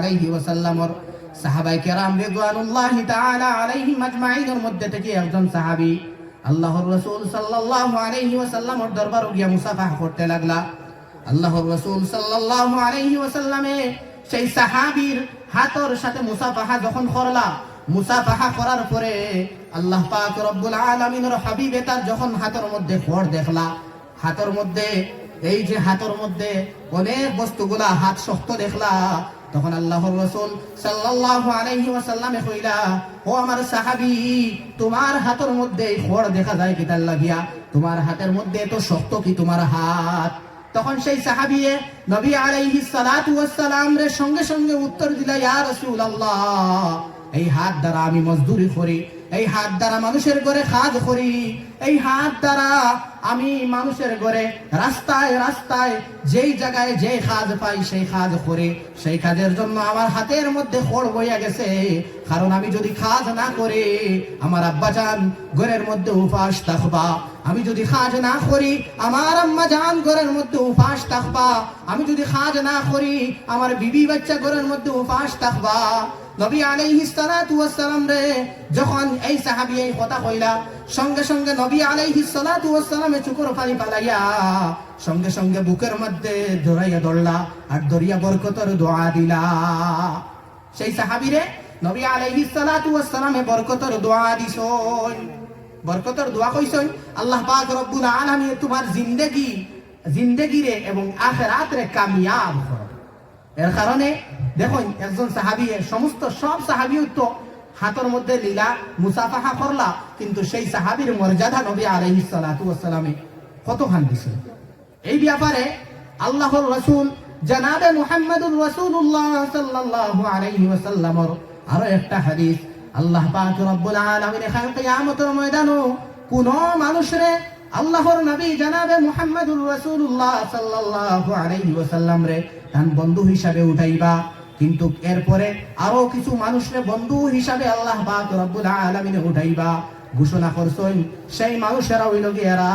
আলাইহি ওয়াসাল্লামর সাহাবাই কেরাম রিদওয়ানুল্লাহি তাআলা আলাইহিম আজমাইনের মধ্যে থেকে একজন সাহাবী আল্লাহর রাসূল সাল্লাল্লাহু আলাইহি ওয়াসাল্লামর দরবার গিয়া মুসাফাহ করতে লাগলা। আল্লাহর রাসূল সাল্লাল্লাহু আলাইহি ওয়াসাল্লামে সেই সাহাবীর হাতর সাথে মুসাফাহা যখন করলা, মুসাফাহা করার পরে আল্লাহ পাক রব্বুল আলামিনের হাবিবে তার যখন হাতের মধ্যে খড় দেখলা, হাতের মধ্যে, এই যে হাতের মধ্যে অনেক বস্তুগুলা হাত শক্ত দেখলা তখন আল্লাহর রসুল সাল্লাল্লাহু আলাইহি ওয়াসাল্লামে কইলা, ও আমার সাহাবি, তোমার হাতের মধ্যে খড় দেখা যায় কি তার লাগিয়া? তোমার হাতের মধ্যে এত শক্ত কি তোমার হাত? তখন সেই সাহাবিয়ে নবী আলাইহি সালাতু ওয়াস সালাম রে সঙ্গে সঙ্গে উত্তর দিলা, ইয়া রাসূলুল্লাহ, এই হাত দ্বারা আমি মজদুরি করি এই হাত দ্বারা মানুষের ঘরে কাজ করি, এই হাত দ্বারা আমি মানুষের ঘরে রাস্তায় রাস্তায় যেই জায়গায় যে কাজ পাই সেই কাজ করি। সেই কাজের জন্য আমার হাতের মধ্যে খড় বইয়া গেছে। কারণ আমি যদি কাজ না করে, আমার আব্বা যান ঘরের মধ্যে উপাস থাকবা। আমি যদি কাজ না করি, আমার আম্মা যান ঘরের মধ্যে উপাস থাকবা। আমি যদি কাজ না করি, আমার বিবি বাচ্চা ঘরের মধ্যে উপাস থাকবা। নবী আলাইহিস সালাতু ওয়াস সালাম রে, যখন এই সাহাবী এই কথা কইলা, সঙ্গে সঙ্গে নবী আলাইহিস সালাতু ওয়াস সালামে চুকুর পানি পালাইয়া সঙ্গে সঙ্গে বুকের মধ্যে ধরাইয়া ধরলা আর দরিয়া বরকতর দোয়া দিলা। সেই সাহাবীরে নবী আলাইহিস সালাতু ওয়াস সালামে বরকতর দোয়া দিছই। বরকতর দোয়া কইছই, আল্লাহ পাক রব্বুল আলামিন তোমার জিন্দেগি, জিন্দেগিরে এবং আখিরাতরে কামিয়াব করো। এর কারণে দেখুন একজন সাহাবি, সমস্ত সব সাহাবি তো হাতের মধ্যে লীলা মুসাফাহা করলা, কিন্তু সেই সাহাবির মর্যাদা নবী সালাতু ওয়াসসালামে কতখান দিছিল এই ব্যাপারে আল্লাহর রাসূল জানাবে মুহাম্মদুর রাসূলুল্লাহ সাল্লাল্লাহু আলাইহি ওয়াসাল্লামর আরও একটা হাদিস। আল্লাহ পাক রব্বুল আলামিন খান কিয়ামতের ময়দানও কোন মানুষরে আল্লাহর নবী জানাবে মুহাম্মদুর রাসূলুল্লাহ সাল্লাল্লাহু আলাইহি ওয়াসাল্লাম রে তান বন্ধু হিসাবে উঠাইবা। কিন্তু এরপরে আরও কিছু মানুষকে বন্ধু হিসাবে আল্লাহ আলামিন উঠাইবা ঘোষণা করছেন, সেই মানুষেরা ওই লোকে এরা,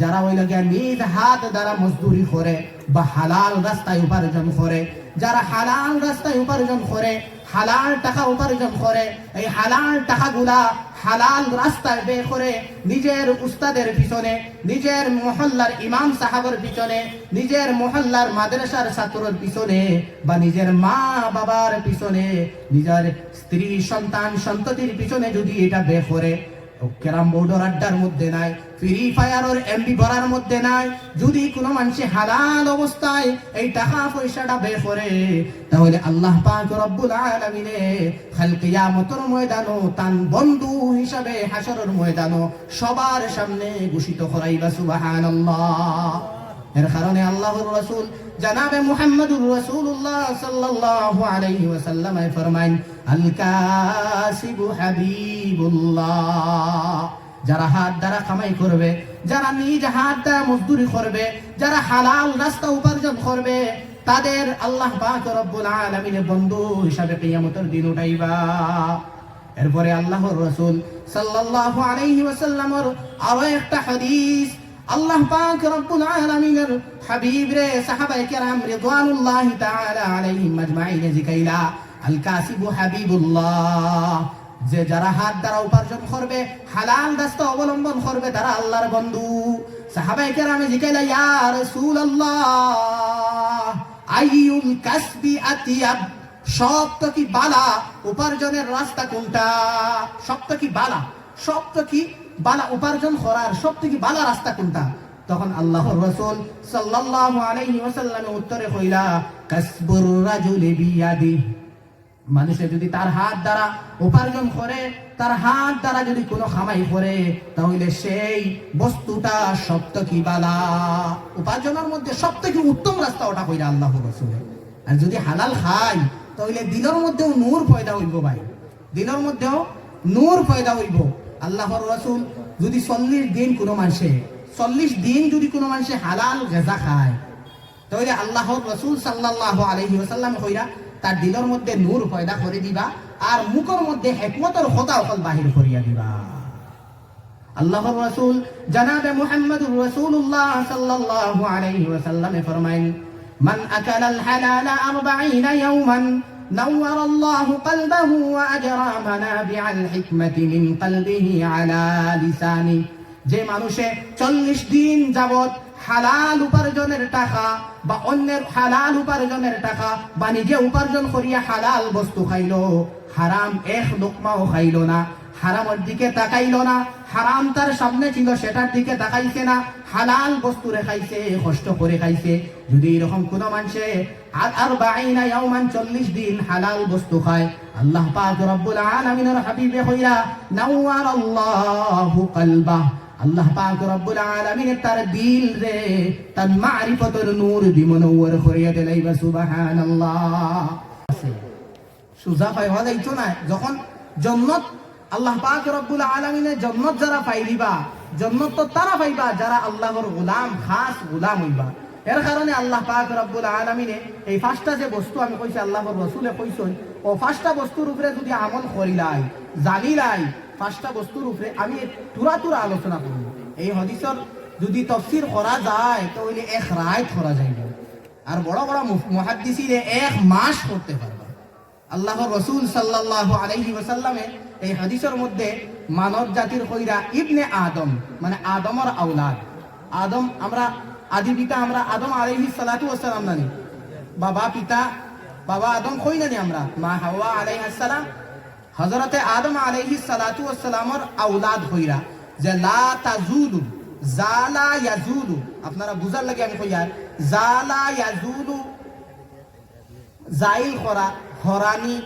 যারা ওই লোকে নিজ হাত দ্বারা মজদুরি করে বা হালাল রাস্তায় উপার্জন করে, যারা হালাল রাস্তায় উপার্জন করে, হালাল টাকা উপার্জন করে, এই হালাল টাকাগুলা হালাল রাস্তায় বের করে নিজের উস্তাদের পিছনে, নিজের মহল্লার ইমাম সাহাবের পিছনে, নিজের মহল্লার মাদ্রাসার ছাত্রের পিছনে বা নিজের মা বাবার পিছনে, নিজের স্ত্রী, সন্তান, সন্ততির পিছনে যদি এটা বের করে ক্যারাম বোর্ডের আড্ডার মধ্যে নাই, ফ্রি ফায়ারের এমবি ভরার মধ্যে নাই। যদি কোনো মানুষে হালাল অবস্থায় এই টাকা পয়সাটা বের করে, তাহলে আল্লাহ পাক রব্বুল আলামিনে খাল কিয়ামতের ময়দানও তান বন্ধু হিসাবে হাসরের ময়দানো সবার সামনে ঘোষিত করাইবা সুবহানাল্লাহ। এর কারণে আল্লাহর রাসূল জানাবে মুহাম্মদুর রাসূলুল্লাহ সাল্লাল্লাহু আলাইহি ওয়াসাল্লাম ফরমাইন, আল কাসিবু হাবিবুল্লাহ। যারা হাত দ্বারা কামাই করবে, যারা নিজ হাত দ্বারা মজদুরি করবে, যারা হালাল রাস্তা উপার্জন করবে, তাদের আল্লাহ পাক রব্বুল আলামিনের বন্ধু হিসাবে কিয়ামতের দিন উঠাইবা। এরপরে আল্লাহর রাসূল সাল্লাল্লাহু আলাইহি ওয়াসাল্লামের আরও একটা হাদিস আল্লাহ পাক রব্বুল আলামিনের হাবিব রে সাহাবায়ে কেরাম রিদওয়ানুল্লাহ তাআলা আলাইহিম আজমাইন জিকাইলা, আল কাসিবু হাবিবুল্লাহ। যে যারা হাত দ্বারা উপার্জন করবে, হালাল রাস্তা অবলম্বন করবে, তারা আল্লাহর বন্ধু। সাহাবায়ে কেরাম জিকাইলা, ইয়া রাসূলুল্লাহ আইয়ুল কাসবি আতিয়াব সব কি বালা উপার্জনের রাস্তা কোনটা? সব কি বালা? সব কি বালা উপার্জন করার সব থেকে বালা রাস্তা কোনটা? তখন আল্লাহর রাসূল সাল্লাল্লাহু আলাইহি উত্তরে কইলা, কাসবুর রাজুলি বিয়াদি। মানুষে যদি তার হাত দ্বারা উপার্জন করে, তার হাত দ্বারা যদি কোনো খামাই করে, তাহলে সেই বস্তুটা সপ্ত কি বালা। উপার্জনের মধ্যে সব থেকে উত্তম রাস্তা ওটা কইরা আল্লাহ রসুল। আর যদি হালাল খাই তাহলে দিনের মধ্যেও নূর পয়দা হইব ভাই। দিনের মধ্যেও নূর পয়দা হইব। আল্লাহর রসুল যদি চল্লিশ দিন কোনো মানুষে, চল্লিশ দিন যদি কোনো মানুষে হালাল গেজা খায়, তাহলে আল্লাহর রসুল সাল্লাহ আলহি ওসাল্লাম কইরা তার দিলের মধ্যে নূর পয়দা করে দিবা আর মুখের মধ্যে হেকমতর হতা অকল বাহির করিয়া দিবা। আল্লাহর রাসূল জনাবে মুহাম্মদুর রাসূলুল্লাহ সাল্লাল্লাহু আলাইহি ওয়াসাল্লাম ফরমাইন, মান আল হালাল 40 ইয়াওমান نور الله قلبه وأجرى منابع الحكمة من قلبه على لسانه যে মানুষে চল্লিশ দিন যাবত হালাল উপার্জনের টাকা বা অন্যের হালাল উপার্জনের টাকা বা নিজে উপার্জন করিয়া হালাল বস্তু খাইলো হারাম এক লোকমাও খাইলো না হারামের দিকে তাকাইল না, হারাম তার সামনে ছিল, সেটার দিকে তাকাইছে না, হালাল বস্তু রেখাইছে, কষ্ট করে খাইছে। যদি এরকম কোন মানুষে আর আর বাইনা ইয়াউমান 40 দিন হালাল বস্তু খায়, আল্লাহ পাক রব্বুল আলামিনের হাবিবে হইয়া নাওয়ার আল্লাহু কলবা, আল্লাহ পাক রব্বুল আলামিনের তার দিল রে, তার মারিফতের নূর দি মনোয়ার করিয়া দিলাইবা, সুবহানাল্লাহ। সুজা পাই হওয়া যাইতো না। যখন জন্নত আল্লাহ পাক রব্বুল আলমিনে জন্নত যারা পাইলিবা, জন্নত তো তারা পাইবা, যারা আল্লাহর গুলাম, খাস গুলাম হইবা। এর কারণে আল্লাহ পাক রব্বুল আলমিনে এই পাঁচটা যে বস্তু আমি কইছি, আল্লাহর রসুলে কইছই ও পাঁচটা বস্তুর উপরে যদি আমল করিলাই জানিলাই পাঁচটা বস্তুর উপরে আমি তুরা তুরা আলোচনা করব। এই হদিসর যদি তফসির করা যায় তো ওইলে এক রায় করা যাইব আর বড় বড় মহাদ্দিসিরে এক মাস করতে পারবে। আল্লাহর রসুল সাল্লাল্লাহু আলাইহি ওয়াসাল্লামে এই হাদিসের মধ্যে মানব জাতির কইরা ইবনে আদম মানে আদমর আওলাদ। আদম আমরা, আদি পিতা আমরা আদম আলাইহি সালাতু ওয়াসালাম নানি বাবা পিতা, বাবা আদম কই নানি আমরা? মা হাওয়া আলাইহিস সালাম। হযরতে আদম আলাইহি সালাতু ওয়াসালামর আওলাদ হইরা যে, লা তাজুলু জালা ইয়াজুলু আপনারা বুঝার লাগে আমি কই জালা ইয়াজুলু জাইল করা হরানি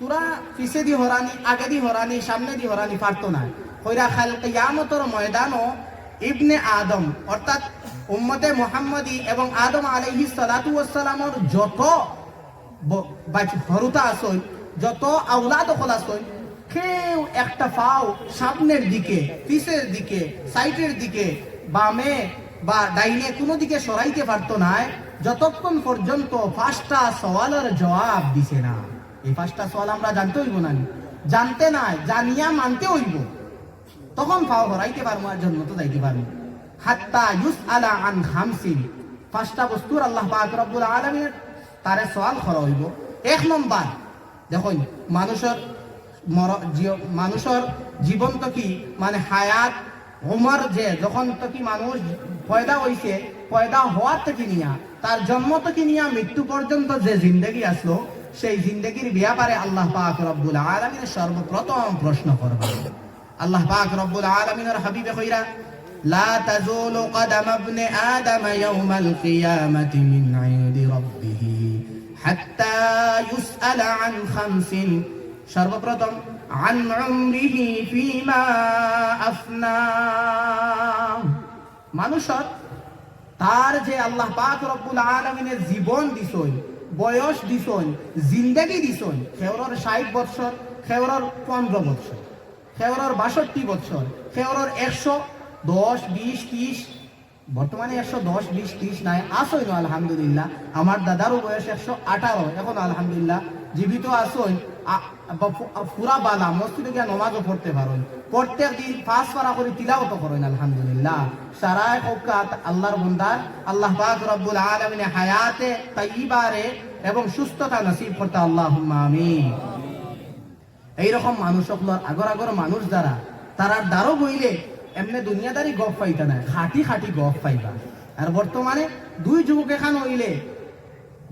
তোরা পিছে দি হরানি, আগে দি হরানি, সামনে দি হরানি পারতো না কইরা খাল কিয়ামতর ময়দানও ইবনে আদম, অর্থাৎ উম্মতে মুহাম্মদি এবং আদম আলাইহি সালাতু ওয়াসসালামর যত হরুতা আসই যত আওলাদ হল আসই কেউ একটা পাও সামনের দিকে, পিছের দিকে, সাইডের দিকে, বামে বা ডাইনে কোনো দিকে সরাইতে পারতো না যতক্ষণ পর্যন্ত পাঁচটা সওয়ালের জবাব দিছে না। এই পাঁচটা সওয়াল আমরা জানতে হইব না জানতে নাই, জানিয়া মানতে হইব। তখন পাও হরাইতে পারব আর জন্য তো যাইতে পারব হাত্তা ইউস আলা আন খামসিন। পাঁচটা বস্তুর আল্লাহ পাক রব্বুল আলামিনের তারে সওয়াল করা হইব। এক নম্বর, দেখুন, মানুষের মর মানুষের জীবন তো কি? মানে হায়াত, উমর যে, যখন তো কি মানুষ পয়দা হইছে, পয়দা হওয়ার থেকে নিয়া? তার জন্ম থেকে নিয়া? মৃত্যু পর্যন্ত যে জিন্দগি আসলো সেই জিন্দগির ব্যাপারে আল্লাহ পাক রব্বুল আলমিনের সর্বপ্রথম প্রশ্ন করবে আল্লাহ পাক রব্বুল আলমিনের হাবিবে হইরা লা আন মানুষত, তার যে আল্লাহ পাক রব্বুল আলমিনের জীবন দিছই বয়স দিছই জিন্দাগি দিছই খেওরর ষাট বৎসর, খেওরর পনেরো বৎসর, খেওরর বাষট্টি বৎসর, খেওরর একশো দশ, বিশ, ত্রিশ, বর্তমানে একশো দশ, বিশ, ত্রিশ নাই আসই না আলহামদুলিল্লাহ। আমার দাদারও বয়স একশো আঠারো, এখন আলহামদুলিল্লাহ, জীবিত আসই পুরা বালা মসজিদে গিয়া নমাজও পড়তে পারেন প্রত্যেক দিন পাঁচ পারা করে তিলাওত করেন, আলহামদুলিল্লাহ। সারায় ওকাত আল্লাহর বন্দার, আল্লাহ পাক রব্বুল আলামিনে হায়াতে তাইবারে এবং সুস্থতা নসিব করতে আল্লাহ আমিন। এইরকম মানুষ সকলের আগর আগর মানুষ যারা তারার দ্বারও বইলে এমনি দুনিয়াদারি গপ পাইতা না খাটি খাটি গপ পাইবা। আর বর্তমানে দুই যুবক এখান হইলে,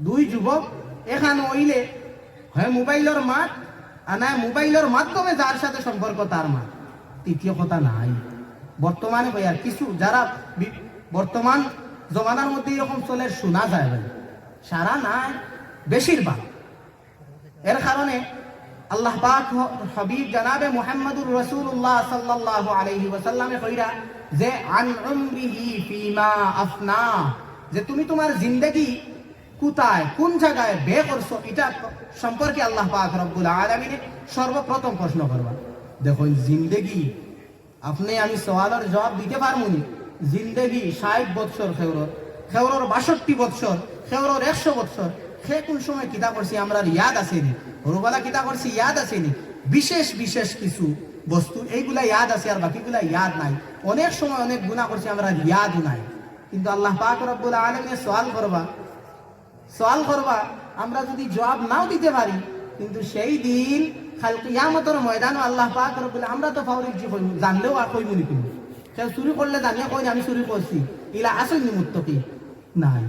দুই যুবক এখান হইলে, হয় মোবাইলের মাত আর না মোবাইলের মাধ্যমে যার সাথে সম্পর্ক তার মাত। তৃতীয় কথা নাই। বর্তমানে ভাই কিছু যারা বর্তমান জমানার মধ্যে এরকম চলে, শোনা যায় ভাই সারা নাই বেশিরভাগ এর কারণে আল্লাহ পাক হাবিব জানাবে মুহাম্মদুর রাসূলুল্লাহ সাল্লাল্লাহু আলাইহি ওয়াসাল্লামে কইরা যে, আন উমরিহি ফিমা আফনা যে তুমি তোমার জিন্দেগি কোথায়, কোন জায়গায় বে করছ, এটা সম্পর্কে আল্লাহ পাক রব্বুল আলামিন সর্বপ্রথম প্রশ্ন করবা দেখুন, জিন্দেগি, আপনি আমি সওয়ালের জবাব দিতে পারব নি জিন্দেগি ষাট বৎসর খেউরর খেউরর বাষট্টি বৎসর, খেউরর একশো বৎসর, সে কোন সময় কিতা করছি আমরা ইয়াদ আসেনি হরুবালা কিতা করছি ইয়াদ আসেনি। বিশেষ বিশেষ কিছু বস্তু, এইগুলা ইয়াদ আছে আর বাকিগুলা ইয়াদ নাই। অনেক সময় অনেক গুণা করছি, আমরা ইয়াদও নাই। কিন্তু আল্লাহ পাক রব্বুল আলমিনে সওয়াল করবা সওয়াল করবা, আমরা যদি জবাব নাও দিতে পারি, কিন্তু সেই দিন খাল কিয়ামতর ময়দান আল্লাহ পাক রব্বুল আমরা তো ফাউরিক জি কইমু জানলেও আর কই নি তুমি সে চুরি করলে জানিয়ে কই আমি চুরি করছি। ইলা আসল মুত্তকি নাই।